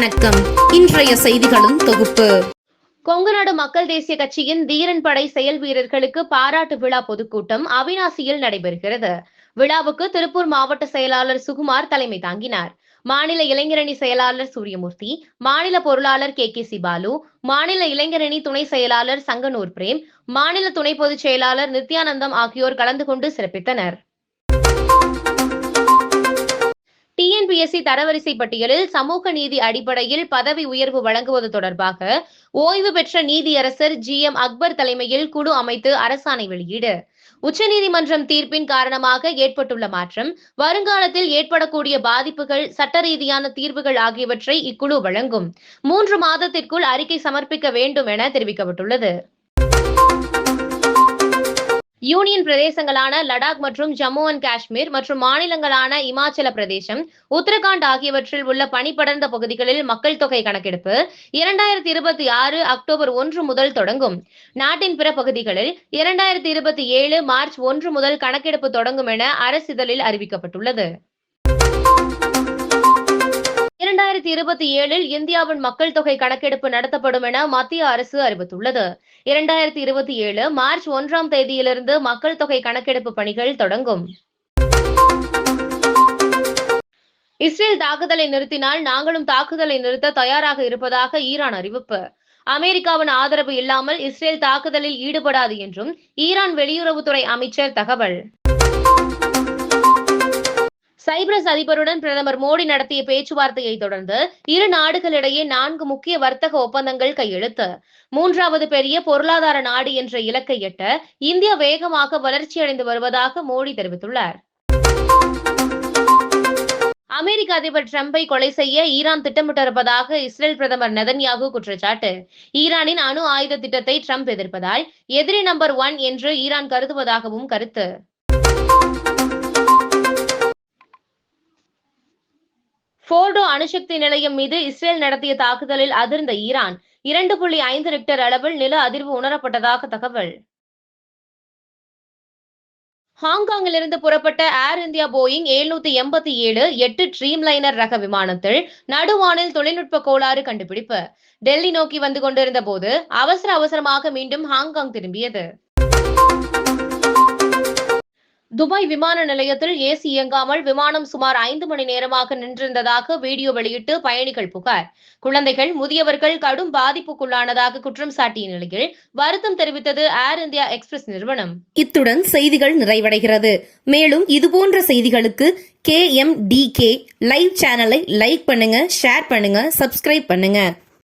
வணக்கம். இன்றைய செய்திகளும் தொகுப்பு. கொங்குநாடு மக்கள் தேசிய கட்சியின் தீரன் படை செயல் வீரர்களுக்கு பாராட்டு விழா பொதுக்கூட்டம் அவினாசியில் நடைபெறுகிறது. விழாவுக்கு திருப்பூர் மாவட்ட செயலாளர் சுகுமார் தலைமை தாங்கினார். மாநில இளைஞரணி செயலாளர் சூரியமூர்த்தி மாநில பொருளாளர் கே கே சி பாலு மாநில இளைஞரணி துணை செயலாளர் சங்கனூர் பிரேம் மாநில துணை பொதுச் செயலாளர் நித்யானந்தம் ஆகியோர் கலந்து கொண்டு சிறப்பித்தனர். டிஎன்பிஎஸ்சி தரவரிசை பட்டியலில் சமூக நீதி அடிப்படையில் பதவி உயர்வு வழங்குவது தொடர்பாக ஓய்வு பெற்ற நீதியரசர் ஜி எம் அக்பர் தலைமையில் குழு அமைத்து அரசாணை வெளியீடு. உச்சநீதிமன்றம் தீர்ப்பின் காரணமாக ஏற்பட்டுள்ள மாற்றம் வருங்காலத்தில் ஏற்படக்கூடிய பாதிப்புகள் சட்ட ரீதியான தீர்வுகள் ஆகியவற்றை இக்குழு வழங்கும். மூன்று மாதத்திற்குள் அறிக்கை சமர்ப்பிக்க வேண்டும் என தெரிவிக்கப்பட்டுள்ளது. யூனியன் பிரதேசங்களான லடாக் மற்றும் ஜம்மு அண்ட் காஷ்மீர் மற்றும் மாநிலங்களான இமாச்சல பிரதேசம் உத்தரகாண்ட் ஆகியவற்றில் உள்ள பனிபடர்ந்த பகுதிகளில் மக்கள் தொகை கணக்கெடுப்பு இரண்டாயிரத்தி இருபத்தி ஆறு அக்டோபர் ஒன்று முதல் தொடங்கும். நாட்டின் பிற பகுதிகளில் இரண்டாயிரத்தி இருபத்தி ஏழு மார்ச் ஒன்று முதல் கணக்கெடுப்பு தொடங்கும் என அரசிதழில் அறிவிக்கப்பட்டுள்ளது. இரண்டாயிரத்தி இருபத்தி ஏழில் இந்தியாவின் மக்கள் தொகை கணக்கெடுப்பு நடத்தப்படும் என மத்திய அரசு அறிவித்துள்ளது. இரண்டாயிரத்தி இருபத்தி ஏழு மார்ச் ஒன்றாம் தேதியிலிருந்து மக்கள் தொகை கணக்கெடுப்பு பணிகள் தொடங்கும். இஸ்ரேல் தாக்குதலை நிறுத்தினால் நாங்களும் தாக்குதலை நிறுத்த தயாராக இருப்பதாக ஈரான் அறிவிப்பு. அமெரிக்காவின் ஆதரவு இல்லாமல் இஸ்ரேல் தாக்குதலில் ஈடுபடாது என்றும் ஈரான் வெளியுறவுத்துறை அமைச்சர் தகவல். சைப்ரஸ் அதிபருடன் பிரதமர் மோடி நடத்திய பேச்சுவார்த்தையை தொடர்ந்து இரு நாடுகளிடையே நான்கு முக்கிய வர்த்தக ஒப்பந்தங்கள் கையெழுத்து. மூன்றாவது பெரிய பொருளாதார நாடு என்ற இலக்கை எட்ட இந்தியா வேகமாக வளர்ச்சியடைந்து வருவதாக மோடி தெரிவித்துள்ளார். அமெரிக்க அதிபர் டிரம்பை கொலை செய்ய ஈரான் திட்டமிட்டிருப்பதாக இஸ்ரேல் பிரதமர் நெதன்யாகு குற்றச்சாட்டு. ஈரானின் அணு ஆயுத திட்டத்தை ட்ரம்ப் எதிர்ப்பதால் எதிரி நம்பர் ஒன் என்று ஈரான் கருதுவதாகவும் கருத்து. போர்டோ அணுசக்தி நிலையம் மீது இஸ்ரேல் நடத்திய தாக்குதலில் அதிர்ந்த ஈரான். இரண்டு புள்ளி ஐந்து ரிக்டர் அளவில் நில அதிர்வு உணரப்பட்டதாக தகவல். ஹாங்காங்கிலிருந்து புறப்பட்ட ஏர் இந்தியா போயிங் எழுநூத்தி எண்பத்தி ஏழு எட்டு ட்ரீம் லைனர் ரக விமானத்தில் நடுவானில் தொழில்நுட்ப கோளாறு கண்டுபிடிப்பு. டெல்லி நோக்கி வந்து கொண்டிருந்த போது அவசர அவசரமாக மீண்டும் ஹாங்காங் திரும்பியது. துபாய் விமான நிலையத்தில் ஏசி இயங்காமல் விமானம் சுமார் ஐந்து மணி நேரமாக நின்றிருந்ததாக வீடியோ வெளியிட்டு பயணிகள் புகார். குழந்தைகள் முதியவர்கள் கடும் பாதிப்புக்குள்ளானதாக குற்றம் சாட்டிய நிலையில் வருத்தம் தெரிவித்தது ஏர் இந்தியா எக்ஸ்பிரஸ் நிறுவனம். இத்துடன் செய்திகள் நிறைவடைகிறது. மேலும் இதுபோன்ற செய்திகளுக்கு K M D K live சேனலை லைக் பண்ணுங்க ஷேர் பண்ணுங்க சப்ஸ்கிரைப் பண்ணுங்க.